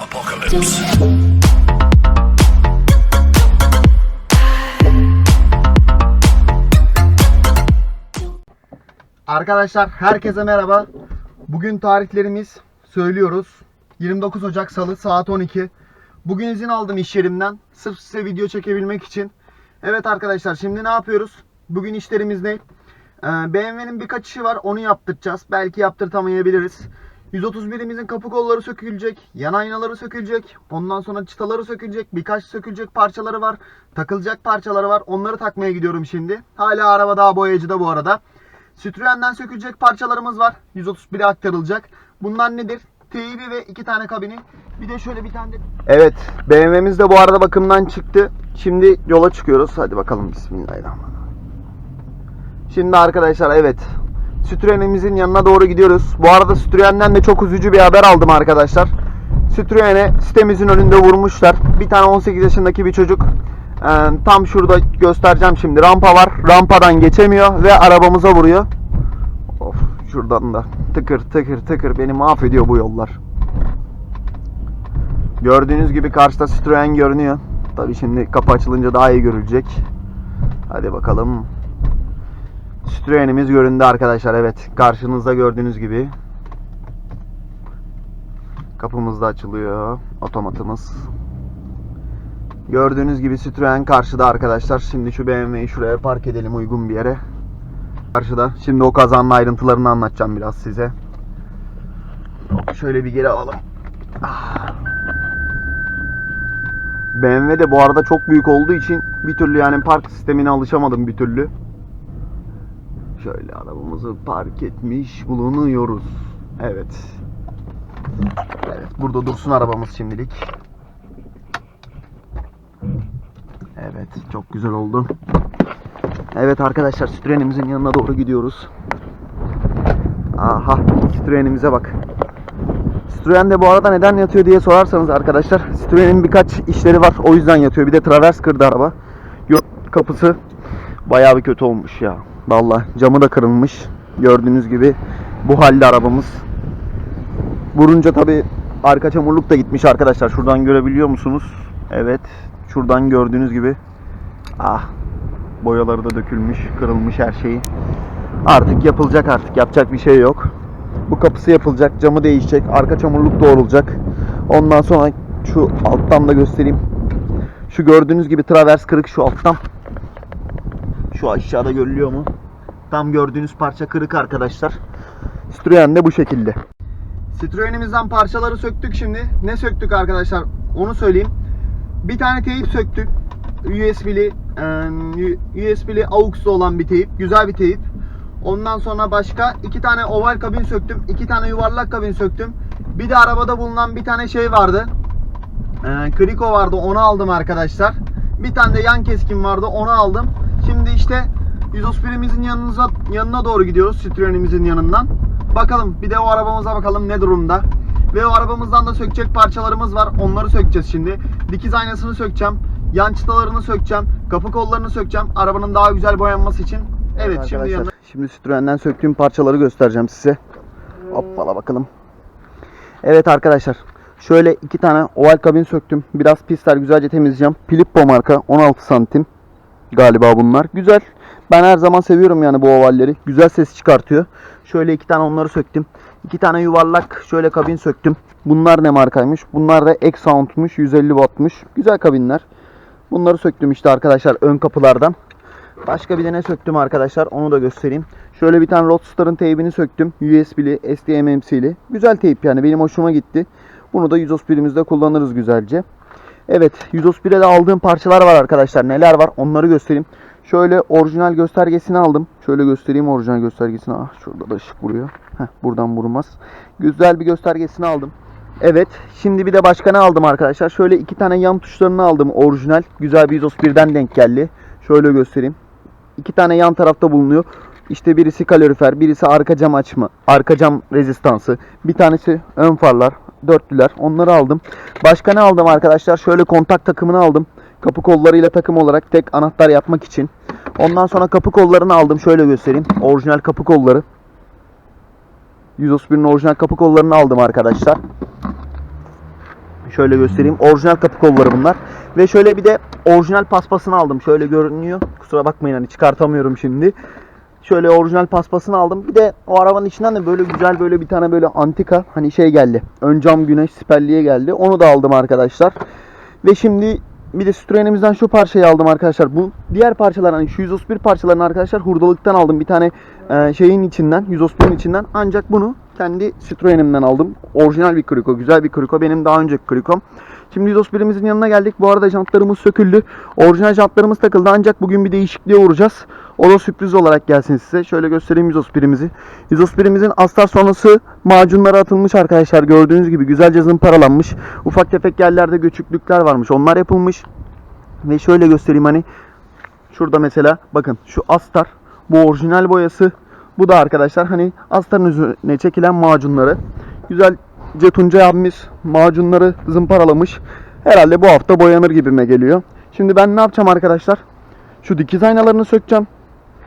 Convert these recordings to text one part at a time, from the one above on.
apocalypse. Arkadaşlar herkese merhaba. Bugün tarihlerimiz söylüyoruz. 29 Ocak Salı saat 12. Bugün izin aldım iş yerimden. Sırf size video çekebilmek için. Evet arkadaşlar şimdi ne yapıyoruz? Bugün işlerimiz ne? Ee, BMW'nin birkaç işi var onu yaptıracağız. Belki yaptırtamayabiliriz. 131'imizin kapı kolları sökülecek. Yan aynaları sökülecek. Ondan sonra çıtaları sökülecek. Birkaç sökülecek parçaları var. Takılacak parçaları var. Onları takmaya gidiyorum şimdi. Hala araba daha boyacıda bu arada. Citroen'den sökülecek parçalarımız var. 131'e aktarılacak. Bunlar nedir? Teybi ve iki tane kabini. Bir de şöyle bir tane de... Evet. BMW'miz de bu arada bakımdan çıktı. Şimdi yola çıkıyoruz. Hadi bakalım. Bismillahirrahmanirrahim. Şimdi arkadaşlar evet. Citroen'imizin yanına doğru gidiyoruz. Bu arada Citroen'den de çok üzücü bir haber aldım arkadaşlar. Citroen'e sitemizin önünde vurmuşlar. Bir tane 18 yaşındaki bir çocuk ee, tam şurada göstereceğim şimdi. Rampa var. Rampadan geçemiyor ve arabamıza vuruyor. Of şuradan da tıkır tıkır tıkır beni mahvediyor bu yollar. Gördüğünüz gibi karşıda Citroen görünüyor. Tabi şimdi kapı açılınca daha iyi görülecek. Hadi bakalım. Citroen'imiz göründü arkadaşlar. Evet. Karşınızda gördüğünüz gibi. Kapımız da açılıyor. Otomatımız. Gördüğünüz gibi Citroen karşıda arkadaşlar. Şimdi şu BMW'yi şuraya park edelim uygun bir yere. Karşıda. Şimdi o kazanın ayrıntılarını anlatacağım biraz size. Şöyle bir geri alalım. BMW de bu arada çok büyük olduğu için bir türlü yani park sistemine alışamadım bir türlü. Şöyle arabamızı park etmiş bulunuyoruz. Evet. Evet burada dursun arabamız şimdilik. Evet çok güzel oldu. Evet arkadaşlar Citroen'imizin yanına doğru gidiyoruz. Aha Citroen'imize bak. Citroen de bu arada neden yatıyor diye sorarsanız arkadaşlar Citroen'in birkaç işleri var o yüzden yatıyor. Bir de travers kırdı araba. Yok kapısı bayağı bir kötü olmuş ya. Vallahi camı da kırılmış. Gördüğünüz gibi bu halde arabamız. Vurunca tabi arka çamurluk da gitmiş arkadaşlar. Şuradan görebiliyor musunuz? Evet. Şuradan gördüğünüz gibi. Ah. Boyaları da dökülmüş, kırılmış her şeyi. Artık yapılacak artık. Yapacak bir şey yok. Bu kapısı yapılacak, camı değişecek, arka çamurluk doğrulacak. Ondan sonra şu alttan da göstereyim. Şu gördüğünüz gibi travers kırık şu alttan. Şu aşağıda görülüyor mu? Tam gördüğünüz parça kırık arkadaşlar. Citroen de bu şekilde. Citroen'imizden parçaları söktük şimdi. Ne söktük arkadaşlar? Onu söyleyeyim. Bir tane teyip söktük. USB'li USB'li AUX'lu olan bir teyip. Güzel bir teyip. Ondan sonra başka iki tane oval kabin söktüm. iki tane yuvarlak kabin söktüm. Bir de arabada bulunan bir tane şey vardı. Kriko vardı. Onu aldım arkadaşlar. Bir tane de yan keskin vardı. Onu aldım. Şimdi işte 131'imizin yanınıza, yanına doğru gidiyoruz. Citroen'imizin yanından. Bakalım bir de o arabamıza bakalım ne durumda. Ve o arabamızdan da sökecek parçalarımız var. Onları sökeceğiz şimdi. Dikiz aynasını sökeceğim. Yan çıtalarını sökeceğim. Kapı kollarını sökeceğim. Arabanın daha güzel boyanması için. Evet, şimdi yanına... Şimdi Citroen'den söktüğüm parçaları göstereceğim size. Hoppala bakalım. Evet arkadaşlar. Şöyle iki tane oval kabin söktüm. Biraz pisler güzelce temizleyeceğim. Filippo marka 16 santim. Galiba bunlar. Güzel. Ben her zaman seviyorum yani bu ovalleri. Güzel ses çıkartıyor. Şöyle iki tane onları söktüm. İki tane yuvarlak şöyle kabin söktüm. Bunlar ne markaymış? Bunlar da X-Sound'muş. 150 wattmış. Güzel kabinler. Bunları söktüm işte arkadaşlar ön kapılardan. Başka bir de ne söktüm arkadaşlar onu da göstereyim. Şöyle bir tane Roadstar'ın teybini söktüm. USB'li, SDMMC'li. Güzel teyp yani benim hoşuma gitti. Bunu da 131'imizde kullanırız güzelce. Evet 131'e de aldığım parçalar var arkadaşlar. Neler var onları göstereyim. Şöyle orijinal göstergesini aldım. Şöyle göstereyim orijinal göstergesini. Ah şurada da ışık vuruyor. Heh, buradan vurmaz. Güzel bir göstergesini aldım. Evet. Şimdi bir de başka ne aldım arkadaşlar? Şöyle iki tane yan tuşlarını aldım orijinal. Güzel bir 131'den denk geldi. Şöyle göstereyim. İki tane yan tarafta bulunuyor. İşte birisi kalorifer, birisi arka cam açma, arka cam rezistansı. Bir tanesi ön farlar, dörtlüler. Onları aldım. Başka ne aldım arkadaşlar? Şöyle kontak takımını aldım. Kapı kollarıyla takım olarak tek anahtar yapmak için. Ondan sonra kapı kollarını aldım. Şöyle göstereyim. Orijinal kapı kolları. 131'in orijinal kapı kollarını aldım arkadaşlar. Şöyle göstereyim. Orijinal kapı kolları bunlar. Ve şöyle bir de orijinal paspasını aldım. Şöyle görünüyor. Kusura bakmayın hani çıkartamıyorum şimdi. Şöyle orijinal paspasını aldım. Bir de o arabanın içinden de böyle güzel böyle bir tane böyle antika hani şey geldi. Ön cam güneş siperliğe geldi. Onu da aldım arkadaşlar. Ve şimdi bir de Citroen'imizden şu parçayı aldım arkadaşlar. Bu diğer parçalar hani şu 131 parçalarını arkadaşlar hurdalıktan aldım. Bir tane e, şeyin içinden 131'in içinden. Ancak bunu kendi Citroen'imden aldım. Orijinal bir kriko. Güzel bir kriko. Benim daha önceki krikom. Şimdi 131'imizin yanına geldik. Bu arada jantlarımız söküldü. Orijinal jantlarımız takıldı ancak bugün bir değişikliğe uğrayacağız. O da sürpriz olarak gelsin size. Şöyle göstereyim 131'imizi. 131'imizin astar sonrası macunları atılmış arkadaşlar. Gördüğünüz gibi güzelce zımparalanmış. Ufak tefek yerlerde göçüklükler varmış. Onlar yapılmış. Ve şöyle göstereyim hani şurada mesela bakın şu astar bu orijinal boyası. Bu da arkadaşlar hani astarın üzerine çekilen macunları. Güzelce Tuncay abimiz macunları zımparalamış. Herhalde bu hafta boyanır gibime geliyor. Şimdi ben ne yapacağım arkadaşlar? Şu dikiz aynalarını sökeceğim.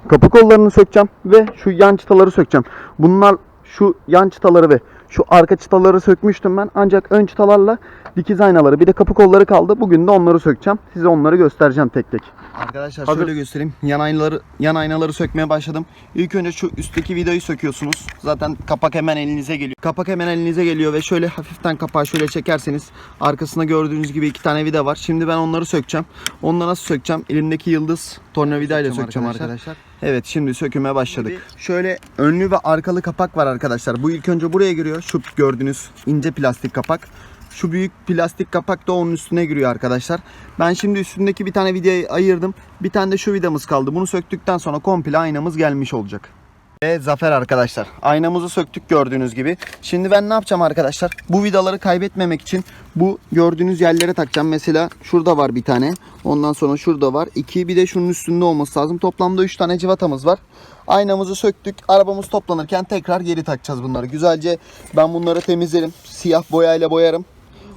Kapı kollarını sökeceğim ve şu yan çıtaları sökeceğim. Bunlar şu yan çıtaları ve şu arka çıtaları sökmüştüm ben. Ancak ön çıtalarla dikiz aynaları bir de kapı kolları kaldı. Bugün de onları sökeceğim. Size onları göstereceğim tek tek. Arkadaşlar Hazır. şöyle göstereyim. Yan aynaları yan aynaları sökmeye başladım. İlk önce şu üstteki vidayı söküyorsunuz. Zaten kapak hemen elinize geliyor. Kapak hemen elinize geliyor ve şöyle hafiften kapağı şöyle çekerseniz arkasında gördüğünüz gibi iki tane vida var. Şimdi ben onları sökeceğim. Onları nasıl sökeceğim? Elimdeki yıldız tornavidayla sökeceğim arkadaşlar. Evet şimdi söküme başladık. Şöyle önlü ve arkalı kapak var arkadaşlar. Bu ilk önce buraya giriyor. Şu gördüğünüz ince plastik kapak. Şu büyük plastik kapak da onun üstüne giriyor arkadaşlar. Ben şimdi üstündeki bir tane vidayı ayırdım. Bir tane de şu vidamız kaldı. Bunu söktükten sonra komple aynamız gelmiş olacak. Ve zafer arkadaşlar. Aynamızı söktük gördüğünüz gibi. Şimdi ben ne yapacağım arkadaşlar? Bu vidaları kaybetmemek için bu gördüğünüz yerlere takacağım. Mesela şurada var bir tane. Ondan sonra şurada var. iki bir de şunun üstünde olması lazım. Toplamda 3 tane civatamız var. Aynamızı söktük. Arabamız toplanırken tekrar geri takacağız bunları. Güzelce ben bunları temizlerim. Siyah boyayla boyarım.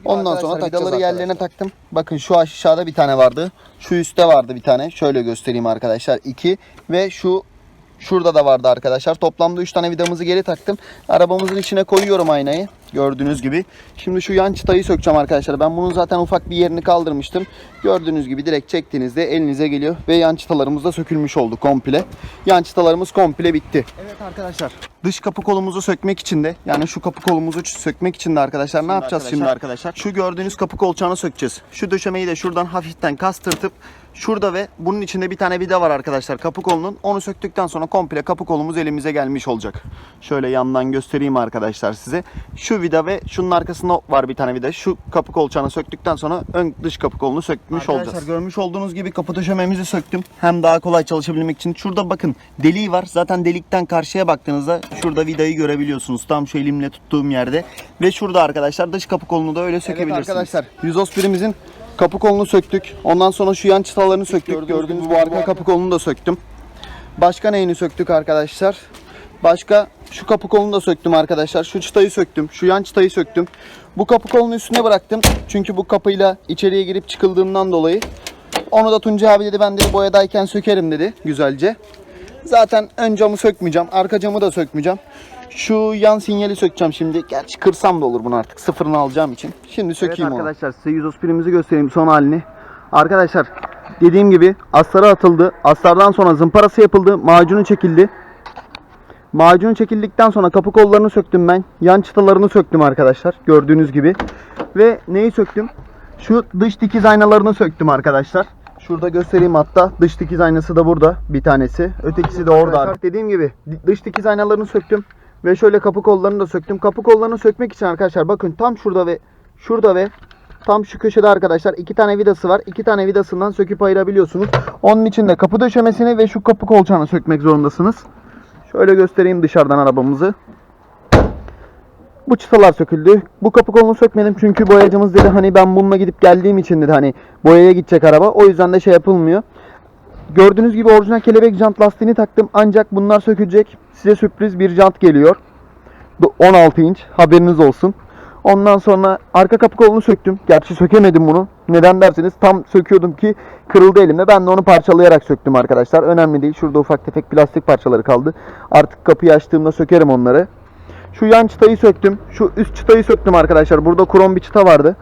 Ondan sonra vidaları yerlerine taktım. Bakın şu aşağıda bir tane vardı. Şu üstte vardı bir tane. Şöyle göstereyim arkadaşlar. 2 ve şu Şurada da vardı arkadaşlar. Toplamda 3 tane vidamızı geri taktım. Arabamızın içine koyuyorum aynayı. Gördüğünüz gibi. Şimdi şu yan çıtayı sökeceğim arkadaşlar. Ben bunun zaten ufak bir yerini kaldırmıştım. Gördüğünüz gibi direkt çektiğinizde elinize geliyor. Ve yan çıtalarımız da sökülmüş oldu komple. Yan çıtalarımız komple bitti. Evet arkadaşlar. Dış kapı kolumuzu sökmek için de yani şu kapı kolumuzu sökmek için de arkadaşlar ne yapacağız şimdi arkadaşlar? Şu gördüğünüz kapı kolçağını sökeceğiz. Şu döşemeyi de şuradan hafiften kastırtıp Şurada ve bunun içinde bir tane vida var arkadaşlar kapı kolunun. Onu söktükten sonra komple kapı kolumuz elimize gelmiş olacak. Şöyle yandan göstereyim arkadaşlar size. Şu vida ve şunun arkasında var bir tane vida. Şu kapı kolçağını söktükten sonra ön dış kapı kolunu sökmüş Arkadaşlar, olacağız. görmüş olduğunuz gibi kapı döşememizi söktüm. Hem daha kolay çalışabilmek için. Şurada bakın deliği var. Zaten delikten karşıya baktığınızda şurada vidayı görebiliyorsunuz. Tam şu elimle tuttuğum yerde. Ve şurada arkadaşlar dış kapı kolunu da öyle sökebilirsiniz. arkadaşlar 131'imizin kapı kolunu söktük. Ondan sonra şu yan çıtalarını söktük. Gördüğünüz, gibi bu arka kapı kolunu da söktüm. Başka neyini söktük arkadaşlar? Başka şu kapı kolunu da söktüm arkadaşlar. Şu çıtayı söktüm. Şu yan çıtayı söktüm. Bu kapı kolunu üstüne bıraktım. Çünkü bu kapıyla içeriye girip çıkıldığından dolayı. Onu da Tuncay abi dedi ben dedi boyadayken sökerim dedi güzelce. Zaten ön camı sökmeyeceğim. Arka camı da sökmeyeceğim. Şu yan sinyali sökeceğim şimdi. Gerçi kırsam da olur bunu artık. Sıfırını alacağım için. Şimdi sökeyim onu. Arkadaşlar size 131'imizi göstereyim son halini. Arkadaşlar dediğim gibi astarı atıldı. Astardan sonra zımparası yapıldı. Macunu çekildi. Macunu çekildikten sonra kapı kollarını söktüm ben. Yan çıtalarını söktüm arkadaşlar. Gördüğünüz gibi. Ve neyi söktüm? Şu dış dikiz aynalarını söktüm arkadaşlar. Şurada göstereyim hatta. Dış dikiz aynası da burada bir tanesi. Ötekisi de orada. Dediğim gibi dış dikiz aynalarını söktüm. Ve şöyle kapı kollarını da söktüm. Kapı kollarını sökmek için arkadaşlar bakın tam şurada ve şurada ve tam şu köşede arkadaşlar iki tane vidası var. İki tane vidasından söküp ayırabiliyorsunuz. Onun için de kapı döşemesini ve şu kapı kolçağını sökmek zorundasınız. Şöyle göstereyim dışarıdan arabamızı. Bu çıtalar söküldü. Bu kapı kolunu sökmedim çünkü boyacımız dedi hani ben bununla gidip geldiğim için dedi hani boyaya gidecek araba. O yüzden de şey yapılmıyor. Gördüğünüz gibi orijinal kelebek jant lastiğini taktım ancak bunlar sökülecek. Size sürpriz bir jant geliyor. Bu 16 inç haberiniz olsun. Ondan sonra arka kapı kolunu söktüm. Gerçi sökemedim bunu. Neden derseniz tam söküyordum ki kırıldı elimde. Ben de onu parçalayarak söktüm arkadaşlar. Önemli değil. Şurada ufak tefek plastik parçaları kaldı. Artık kapıyı açtığımda sökerim onları. Şu yan çıtayı söktüm. Şu üst çıtayı söktüm arkadaşlar. Burada krom bir çıta vardı.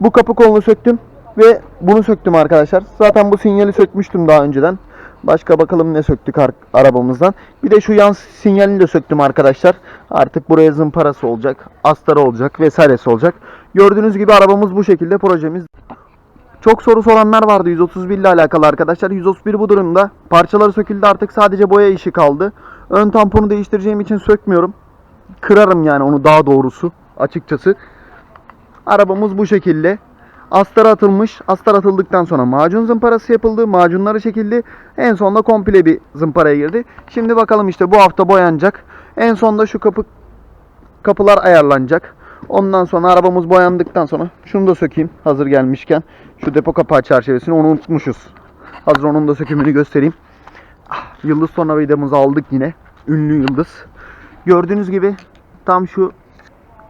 Bu kapı kolunu söktüm ve bunu söktüm arkadaşlar. Zaten bu sinyali sökmüştüm daha önceden. Başka bakalım ne söktük ar- arabamızdan. Bir de şu yan sinyalini de söktüm arkadaşlar. Artık buraya zımparası olacak, astarı olacak vesairesi olacak. Gördüğünüz gibi arabamız bu şekilde projemiz. Çok soru soranlar vardı 131 ile alakalı arkadaşlar. 131 bu durumda. Parçaları söküldü artık sadece boya işi kaldı. Ön tamponu değiştireceğim için sökmüyorum. Kırarım yani onu daha doğrusu açıkçası. Arabamız bu şekilde. Astar atılmış. Astar atıldıktan sonra macun zımparası yapıldı. Macunları çekildi. En sonunda komple bir zımparaya girdi. Şimdi bakalım işte bu hafta boyanacak. En sonunda şu kapı kapılar ayarlanacak. Ondan sonra arabamız boyandıktan sonra şunu da sökeyim hazır gelmişken. Şu depo kapağı çerçevesini onu unutmuşuz. Hazır onun da sökümünü göstereyim. Ah, Yıldız tornavidamızı aldık yine. Ünlü yıldız. Gördüğünüz gibi tam şu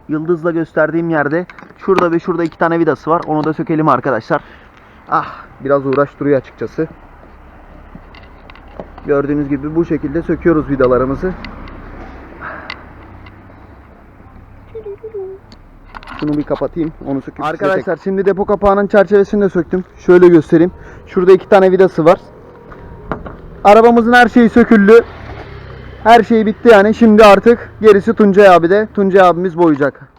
yıldızla gösterdiğim yerde şurada ve şurada iki tane vidası var. Onu da sökelim arkadaşlar. Ah biraz uğraştırıyor açıkçası. Gördüğünüz gibi bu şekilde söküyoruz vidalarımızı. Şunu bir kapatayım. Onu söküp Arkadaşlar şimdi depo kapağının çerçevesini de söktüm. Şöyle göstereyim. Şurada iki tane vidası var. Arabamızın her şeyi söküldü. Her şey bitti yani. Şimdi artık gerisi Tuncay abi de. Tuncay abimiz boyayacak.